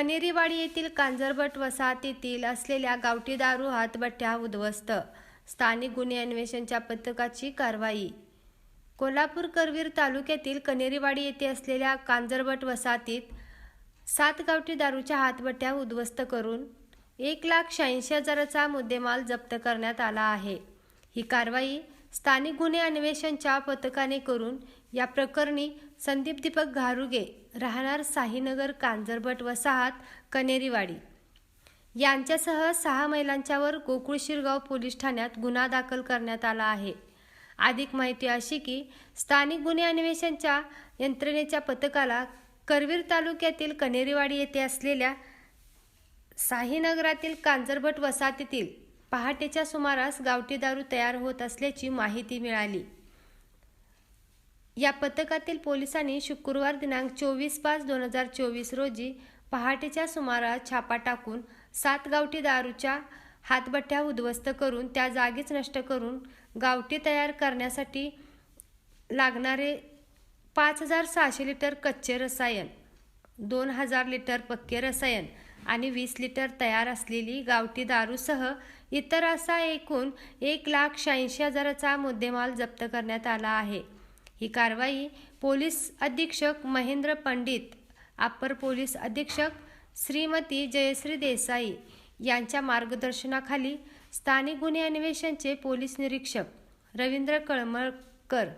कनेरीवाडी येथील कांजरभट वसाहतीतील असलेल्या गावठी दारू हातभट्ट्या उद्ध्वस्त. स्थानिक गुन्हे अन्वेषणच्या पथकाची कारवाई. कोल्हापूर करवीर तालुक्यातील कनेरीवाडी येथे असलेल्या कांजरभट वसाहतीत सात गावठी दारूच्या हातभट्ट्या उद्ध्वस्त करून एक लाख शहाऐंशी हजाराचा मुद्देमाल जप्त करण्यात आला आहे. ही कारवाई स्थानिक गुन्हे अन्वेषणच्या पथकाने करून या प्रकरणी संदीप दीपक घारुगे राहणार साहीनगर कांजरभट वसाहत कनेरीवाडी. यांच्यासह सहा महिलांच्यावर गोकुळ शिरगाव पोलीस ठाण्यात गुन्हा दाखल करण्यात आला आहे. अधिक माहिती अशी की स्थानिक गुन्हे अन्वेषणच्या यंत्रणेच्या पथकाला करवीर तालुक्यातील कनेरीवाडी येथे असलेल्या साहीनगरातील कांजरभट वसाहतीतील पहाटेच्या सुमारास गावठी दारू तयार होत असल्याची माहिती मिळाली. या पथकातील पोलिसांनी शुक्रवार दिनांक चोवीस पाच दोन हजार चोवीस रोजी पहाटेच्या सुमारास छापा टाकून सात गावठी दारूच्या हातबट्ट्या उद्ध्वस्त करून त्या जागीच नष्ट करून गावठी तयार करण्यासाठी लागणारे पाच हजार सहाशे लिटर कच्चे रसायन दोन हजार लिटर पक्के रसायन आणि वीस लिटर तयार असलेली गावठी दारूसह इतर असा एकूण एक लाख शहाऐंशी हजाराचा मुद्देमाल जप्त करण्यात आला आहे. ही कारवाई पोलीस अधीक्षक महेंद्र पंडित अप्पर पोलीस अधीक्षक श्रीमती जयश्री देसाई यांच्या मार्गदर्शनाखाली स्थानिक गुन्हे अन्वेषणचे पोलीस निरीक्षक रवींद्र कळमळकर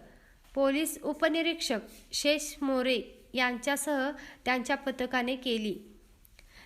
पोलीस उपनिरीक्षक शेष मोरे यांच्यासह त्यांच्या पथकाने केली.